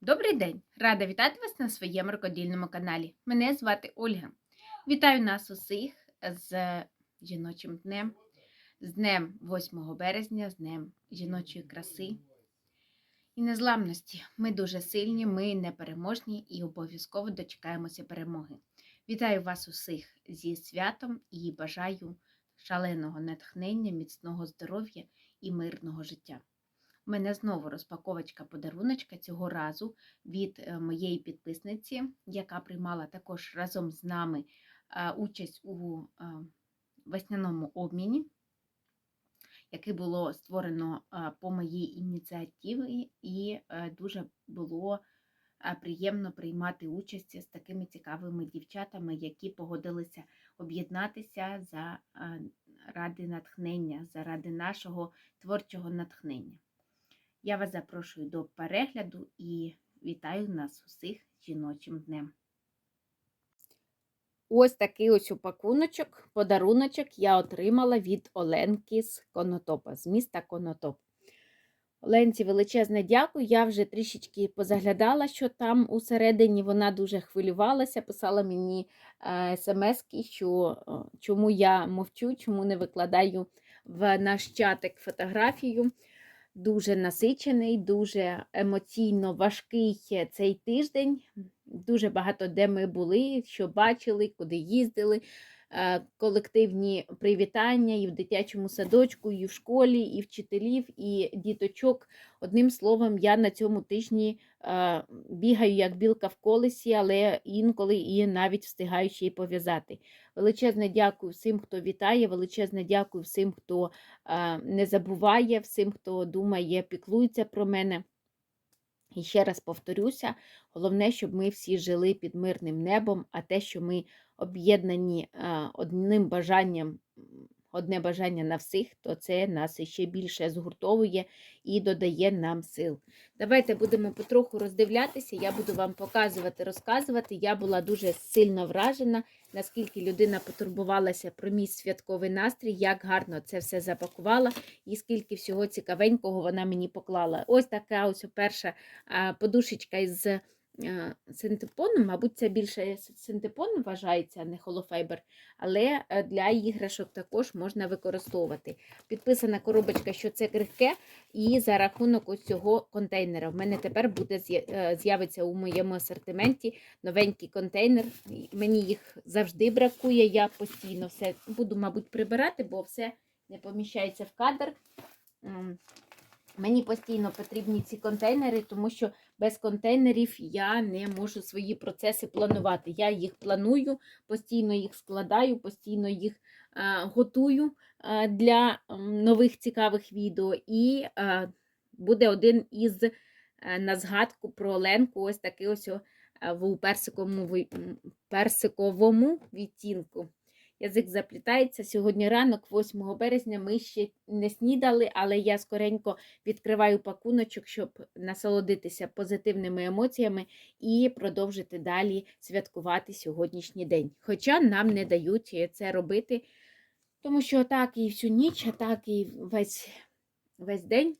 Добрий день! Рада вітати вас на своєму рукодільному каналі. Мене звати Ольга. Вітаю нас усіх з жіночим днем, з днем 8 березня, з днем жіночої краси і незламності. Ми дуже сильні, ми непереможні і обов'язково дочекаємося перемоги. Вітаю вас усіх зі святом і бажаю шаленого натхнення, міцного здоров'я і мирного життя. У мене знову розпаковочка подаруночка цього разу від е, моєї підписниці, яка приймала також разом з нами е, участь у е, весняному обміні, який було створено по моїй ініціативі, і дуже було приємно приймати участь з такими цікавими дівчатами, які погодилися об'єднатися за е, ради натхнення, заради нашого творчого натхнення. Я вас запрошую до перегляду і вітаю нас усіх жіночим днем. Ось такий ось упакуночок, подаруночок я отримала від Оленки з Конотопа, з міста Конотоп. Оленці величезне дякую. Я вже трішечки позаглядала, що там усередині вона дуже хвилювалася, писала мені е, смс-ки, що е, чому я мовчу, чому не викладаю в наш чатик фотографію дуже насичений, дуже емоційно важкий цей тиждень. Дуже багато де ми були, що бачили, куди їздили. Е, Колективні привітання і в дитячому садочку, і в школі, і вчителів, і діточок. Одним словом, я на цьому тижні е, бігаю як білка в колесі, але інколи і навіть встигаю ще й пов'язати. Величезне дякую всім, хто вітає, величезне дякую всім, хто е, не забуває, всім, хто думає, піклується про мене. І ще раз повторюся: головне, щоб ми всі жили під мирним небом, а те, що ми об'єднані е, одним бажанням, одне бажання на всіх, то це нас ще більше згуртовує і додає нам сил. Давайте будемо потроху роздивлятися. Я буду вам показувати, розказувати. Я була дуже сильно вражена, наскільки людина потурбувалася про мій святковий настрій, як гарно це все запакувала, і скільки всього цікавенького вона мені поклала. Ось така ось перша подушечка із синтепоном, мабуть, це більше синтепон вважається, а не холофайбер, але е, для іграшок також можна використовувати. Підписана коробочка, що це крихке, і за рахунок ось цього контейнера. В мене тепер буде е, з'явиться у моєму асортименті новенький контейнер. Мені їх завжди бракує. Я постійно все буду, мабуть, прибирати, бо все не поміщається в кадр. Мені постійно потрібні ці контейнери, тому що без контейнерів я не можу свої процеси планувати. Я їх планую, постійно їх складаю, постійно їх е, готую е, для нових цікавих відео. І е, буде один із на згадку про Оленку, ось такий ось в персиковому, персиковому відтінку. Язик заплітається. Сьогодні ранок, 8 березня, ми ще не снідали, але я скоренько відкриваю пакуночок, щоб насолодитися позитивними емоціями і продовжити далі святкувати сьогоднішній день. Хоча нам не дають це робити, тому що так і всю ніч, а так і весь, весь день.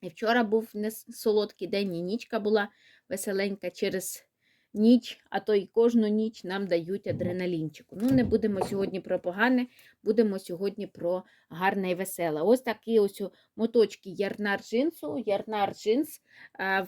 І вчора був не солодкий день, і нічка була веселенька через ніч, а то й кожну ніч нам дають адреналінчику. Ну, не будемо сьогодні про погане, будемо сьогодні про гарне і веселе. Ось такі ось моточки ярнар джинсу. Ярнар джинс,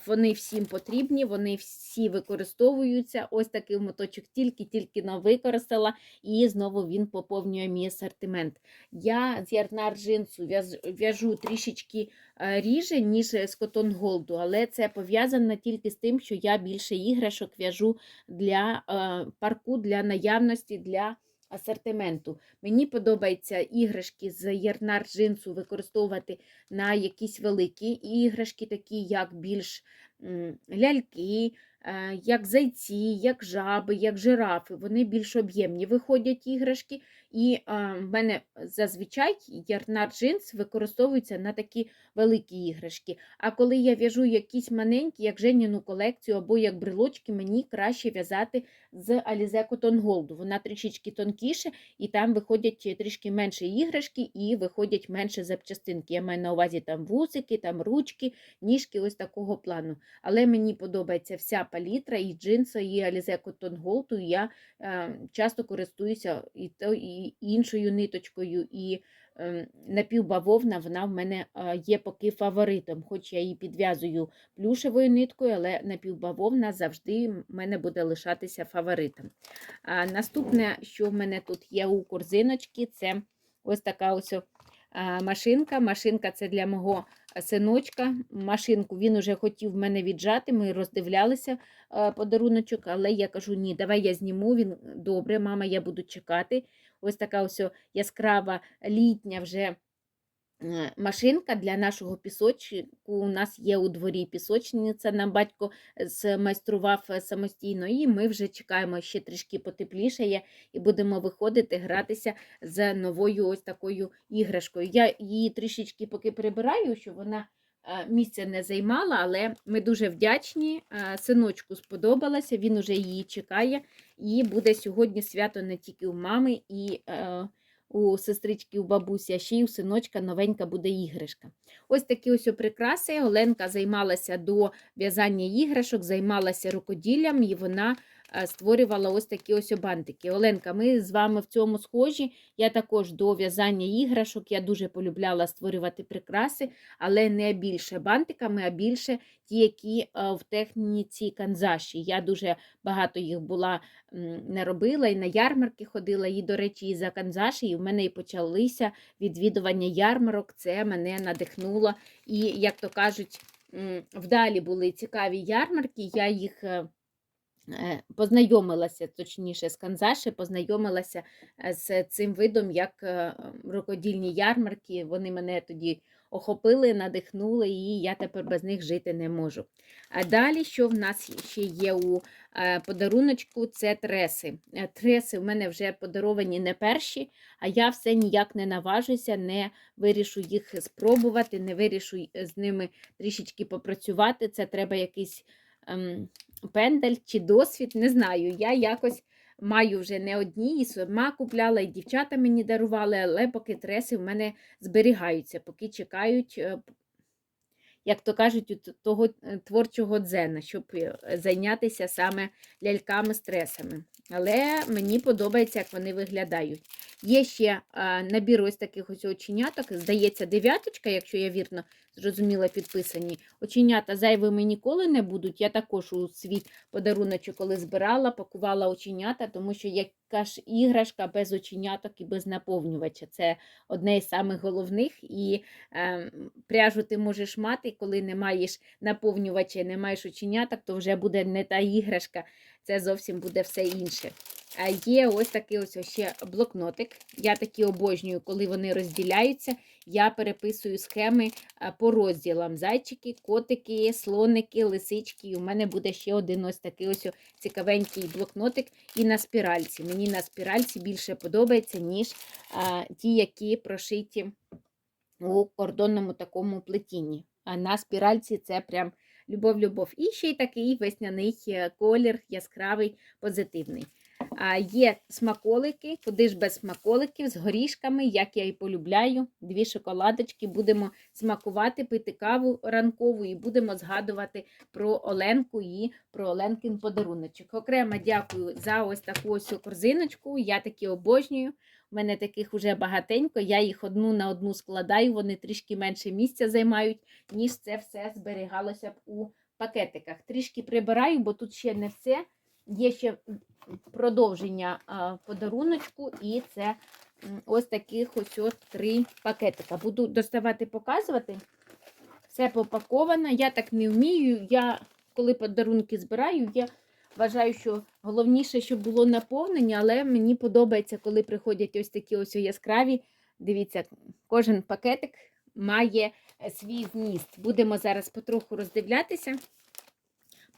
вони всім потрібні, вони всі використовуються. Ось такий моточок тільки-тільки но використала, і знову він поповнює мій асортимент. Я з ярнар джинсу в'яжу трішечки е, ріже, ніж з Cotton Gold, але це пов'язано тільки з тим, що я більше іграшок в'яжу для е, парку, для наявності, для асортименту. Мені подобається іграшки з ярнар джинсу використовувати на якісь великі іграшки, такі як більш ляльки, як зайці, як жаби, як жирафи. Вони більш об'ємні виходять іграшки. І в мене зазвичай ярнар джинс використовується на такі великі іграшки. А коли я в'яжу якісь маленькі, як Женіну колекцію або як брелочки, мені краще в'язати з Alize Gold. Вона трішечки тонкіше, і там виходять трішки менше іграшки і виходять менше запчастинки. Я маю на увазі там вусики, там ручки, ніжки ось такого плану. Але мені подобається вся палітра, і джинси, і Alize Cotton Gold, і я е, часто користуюся і, то, і іншою ниточкою, і е, напівбавовна вона в мене е, є поки фаворитом, хоч я її підв'язую плюшевою ниткою, але напівбавовна завжди в мене буде лишатися фаворитом. А, наступне, що в мене тут є у корзиночці, це ось така ось машинка. Машинка це для мого синочка. Машинку він уже хотів мене віджати, ми роздивлялися е, подаруночок, але я кажу, ні, давай я зніму, він добре, мама, я буду чекати. Ось така ось яскрава літня вже машинка для нашого пісочку. У нас є у дворі пісочниця, нам батько змайстрував е, самостійно, і ми вже чекаємо ще трішки потеплішає і будемо виходити гратися з новою ось такою іграшкою. Я її трішечки поки прибираю, щоб вона е, місця не займала, але ми дуже вдячні. Е, Синочку сподобалося, він уже її чекає, і буде сьогодні свято не тільки у мами і е, у сестрички, у бабусі, а ще й у синочка новенька буде іграшка. Ось такі ось прикраси. Оленка займалася до в'язання іграшок, займалася рукоділлям, і вона створювала ось такі ось бантики. Оленка, ми з вами в цьому схожі. Я також до в'язання іграшок. Я дуже полюбляла створювати прикраси, але не більше бантиками, а більше ті, які е, в техніці канзаші. Я дуже багато їх була не робила, і на ярмарки ходила, і, до речі, і за канзаші, і в мене і почалися відвідування ярмарок. Це мене надихнуло. І, як то кажуть, вдалі були цікаві ярмарки, я їх. Е, Познайомилася, точніше, з Канзаші, познайомилася е, з цим видом, як е, рукодільні ярмарки. Вони мене тоді охопили, надихнули, і я тепер без них жити не можу. А далі, що в нас ще є у подаруночку, це треси. Треси в мене вже подаровані не перші, а я все ніяк не наважуся, не вирішу їх спробувати, не вирішу з ними трішечки попрацювати. Це треба якийсь пендель чи досвід, не знаю. Я якось маю вже не одні, і сама купляла, і дівчата мені дарували, але поки треси в мене зберігаються, поки чекають, е, як то кажуть, того е, творчого дзена, щоб е, зайнятися саме ляльками-стресами. Але мені подобається, як вони виглядають. Є ще набір ось таких ось оченяток, здається, дев'яточка, якщо я вірно зрозуміла, підписані. Оченята зайвими ніколи не будуть. Я також у свій подаруночок, коли збирала, пакувала оченята, тому що яка ж іграшка без оченяток і без наповнювача. Це одне із самих головних. І е, пряжу ти можеш мати, коли не маєш наповнювача, не маєш оченяток, то вже буде не та іграшка, це зовсім буде все інше. А є ось такий ось ще блокнотик. Я такі обожнюю, коли вони розділяються. Я переписую схеми по розділам: зайчики, котики, слоники, лисички. І у мене буде ще один ось такий ось цікавенький блокнотик і на спіральці. Мені на спіральці більше подобається, ніж а, ті, які прошиті у кордонному такому плетінні. А на спіральці це прям любов-любов. І ще й такий весняний е, колір, яскравий, позитивний. Є смаколики, куди ж без смаколиків з горішками, як я і полюбляю. Дві шоколадочки. Будемо смакувати, пити каву ранкову і будемо згадувати про Оленку і про Оленкин подаруночок. Окремо дякую за ось таку ось корзиночку. Я такі обожнюю. У мене таких уже багатенько. Я їх одну на одну складаю, вони трішки менше місця займають, ніж це все зберігалося б у пакетиках. Трішки прибираю, бо тут ще не все. Є ще продовження подаруночку, і це ось таких ось от три пакетика. Буду доставати, показувати. Все попаковано. Я так не вмію. Я, коли подарунки збираю, я вважаю, що головніше, щоб було наповнення, але мені подобається, коли приходять ось такі ось яскраві. Дивіться, кожен пакетик має е, свій вміст. Будемо зараз потроху роздивлятися.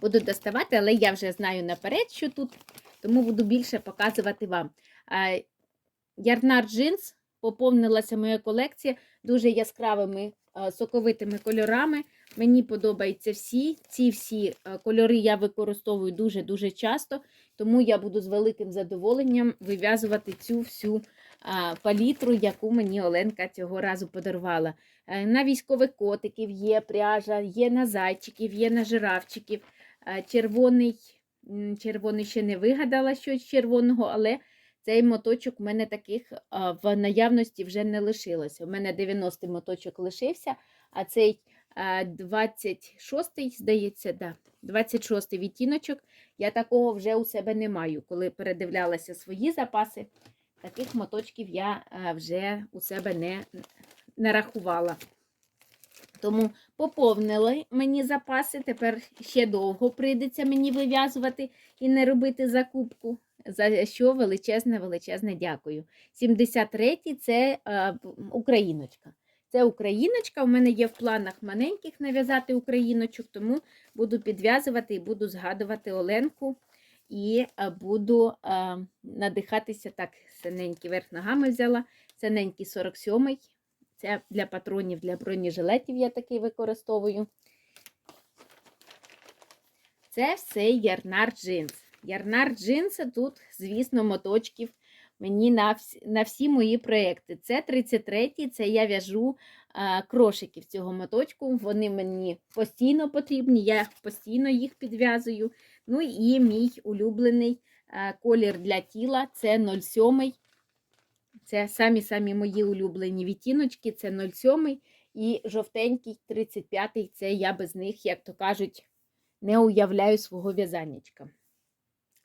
Буду доставати, але я вже знаю наперед, що тут, тому буду більше показувати вам. Ярнар джинс, поповнилася моя колекція дуже яскравими соковитими кольорами. Мені подобаються всі. Ці всі кольори я використовую дуже-дуже часто, тому я буду з великим задоволенням вив'язувати цю всю палітру, яку мені Оленка цього разу подарувала. Е, На військових котиків є пряжа, є на зайчиків, є на жирафчиків. Е, Червоний, червоний ще не вигадала щось червоного, але цей моточок у мене таких в наявності вже не лишилося. У мене 90-й моточок лишився, а цей 26-й, здається, да, 26-й відтіночок, я такого вже у себе не маю. Коли передивлялася свої запаси, таких моточків я вже у себе не нарахувала. Тому поповнили мені запаси. Тепер ще довго прийдеться мені вив'язувати і не робити закупку. За що величезне, величезне дякую. 73-й це е, україночка. Це україночка. У мене є в планах маленьких нав'язати україночок, тому буду підв'язувати і буду згадувати Оленку. І е, буду е, надихатися так, синенький верх ногами взяла, синенький 47-й. Це для патронів, для бронежилетів я такий використовую. Це все ярнар джинс. Ярнар джинса тут, звісно, моточків мені на всі, на всі мої проекти. Це 33-й, це я в'яжу крошиків цього моточку. Вони мені постійно потрібні, я постійно їх підв'язую. Ну і мій улюблений колір для тіла це 07 це самі-самі мої улюблені відтіночки, це 07 і жовтенький 35-й, це я без них, як то кажуть, не уявляю свого в'язаннячка.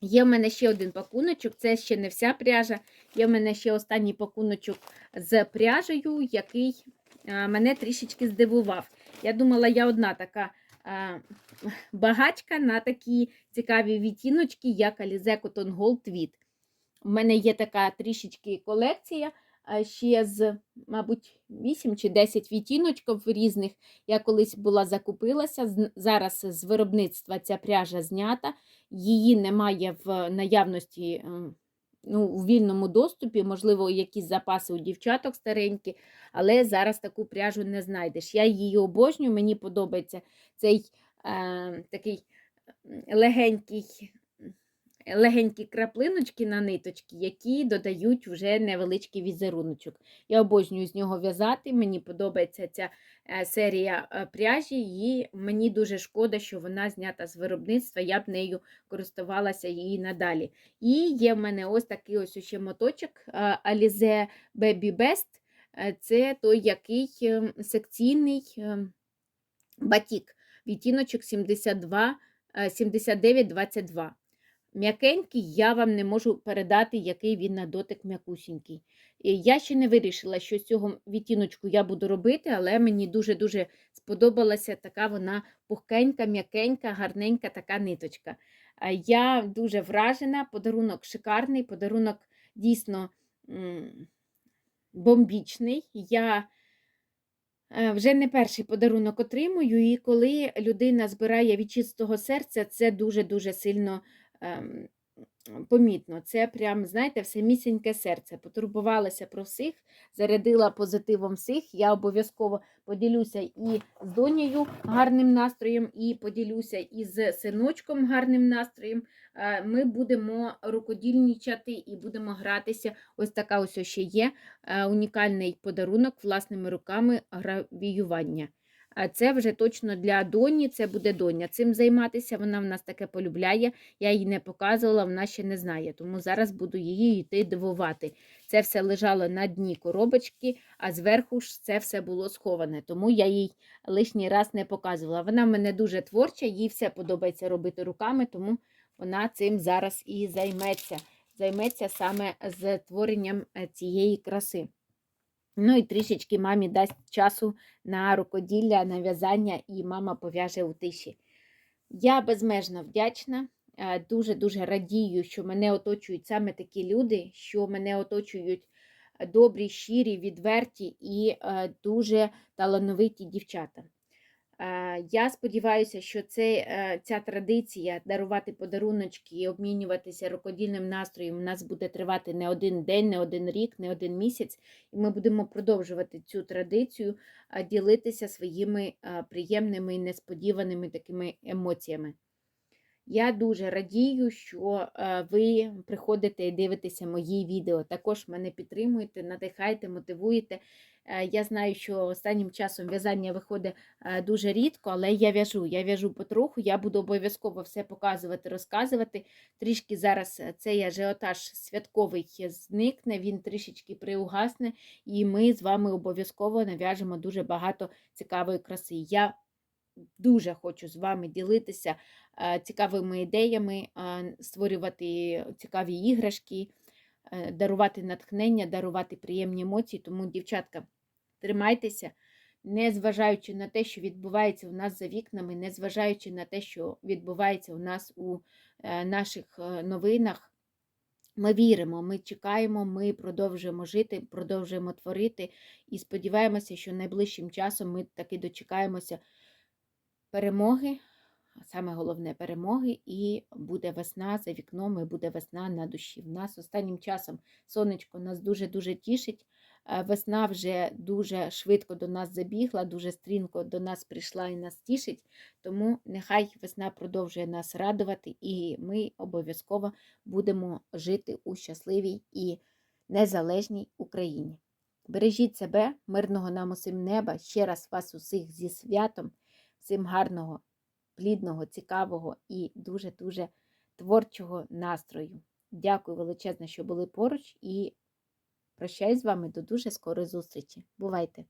Є в мене ще один пакуночок, це ще не вся пряжа. Є в мене ще останній пакуночок з пряжею, який мене трішечки здивував. Я думала, я одна така багачка на такі цікаві відтіночки, як Alize Cotton Gold Tweed. У мене є така трішечки колекція ще з, мабуть, 8 чи 10 відтіночків різних. Я колись була закупилася. Зараз з виробництва ця пряжа знята, її немає в наявності ем, ну, у вільному доступі, можливо, якісь запаси у дівчаток старенькі, але зараз таку пряжу не знайдеш. Я її обожнюю, мені подобається цей е, такий легенький легенькі краплиночки на ниточки, які додають вже невеличкий візеруночок. Я обожнюю з нього в'язати, мені подобається ця е, серія е, пряжі, і мені дуже шкода, що вона знята з виробництва, я б нею користувалася її надалі. І є в мене ось такий ось ще моточок е, Alize Baby Best. Це той який ем, секційний ем, батік, відтіночок 72, е, 79-22. М'якенький, я вам не можу передати, який він на дотик м'якусінький. Я ще не вирішила, що з цього відтіночку я буду робити, але мені дуже-дуже сподобалася така вона пухкенька, м'якенька, гарненька така ниточка. Я дуже вражена, подарунок шикарний, подарунок дійсно бомбічний. Я е, вже не перший подарунок отримую, і коли людина збирає від чистого серця, це дуже-дуже сильно помітно. Це прям, знаєте, все місіньке серце. Потурбувалася про всіх, зарядила позитивом всіх. Я обов'язково поділюся і з донею гарним настроєм, і поділюся із синочком гарним настроєм. Е, Ми будемо рукодільничати і будемо гратися. Ось така ось ще є е, унікальний подарунок власними руками гравіювання. А Це вже точно для доні, це буде доня. Цим займатися, вона в нас таке полюбляє. Я їй не показувала, вона ще не знає, тому зараз буду її йти дивувати. Це все лежало на дні коробочки, а зверху ж це все було сховане, тому я їй лишній раз не показувала. Вона мене дуже творча, їй все подобається робити руками, тому вона цим зараз і займеться. Займеться саме з творенням е, цієї краси. Ну і трішечки мамі дасть часу на рукоділля, на в'язання, і мама пов'яже у тиші. Я безмежно вдячна, е, дуже-дуже радію, що мене оточують саме такі люди, що мене оточують добрі, щирі, відверті і е, дуже талановиті дівчата. Я сподіваюся, що це, е, ця традиція дарувати подаруночки і обмінюватися рукодільним настроєм у нас буде тривати не один день, не один рік, не один місяць, і ми будемо продовжувати цю традицію, ділитися своїми приємними і несподіваними такими емоціями. Я дуже радію, що е, ви приходите і дивитеся мої відео. Також мене підтримуєте, надихаєте, мотивуєте. Е, Я знаю, що останнім часом в'язання виходить е, дуже рідко, але я в'яжу. Я в'яжу потроху, я буду обов'язково все показувати, розказувати. Трішки зараз цей ажіотаж святковий зникне, він трішечки приугасне, і ми з вами обов'язково нав'яжемо дуже багато цікавої краси. Я дуже хочу з вами ділитися е, цікавими ідеями, створювати цікаві іграшки, е, дарувати натхнення, дарувати приємні емоції. Тому, дівчатка, тримайтеся, незважаючи на те, що відбувається у нас за вікнами, незважаючи на те, що відбувається у нас у е, наших новинах. Ми віримо, ми чекаємо, ми продовжуємо жити, продовжуємо творити і сподіваємося, що найближчим часом ми таки дочекаємося перемоги, саме головне перемоги, і буде весна за вікном, і буде весна на душі. В нас останнім часом сонечко нас дуже-дуже тішить. Е, Весна вже дуже швидко до нас забігла, дуже стрінко до нас прийшла і нас тішить. Тому нехай весна продовжує нас радувати, і ми обов'язково будемо жити у щасливій і незалежній Україні. Бережіть себе, мирного нам усім неба. Ще раз вас усіх зі святом. Всім гарного, плідного, цікавого і дуже-дуже творчого настрою. Дякую величезно, що були поруч, і прощаюсь з вами до дуже скорої зустрічі. Бувайте!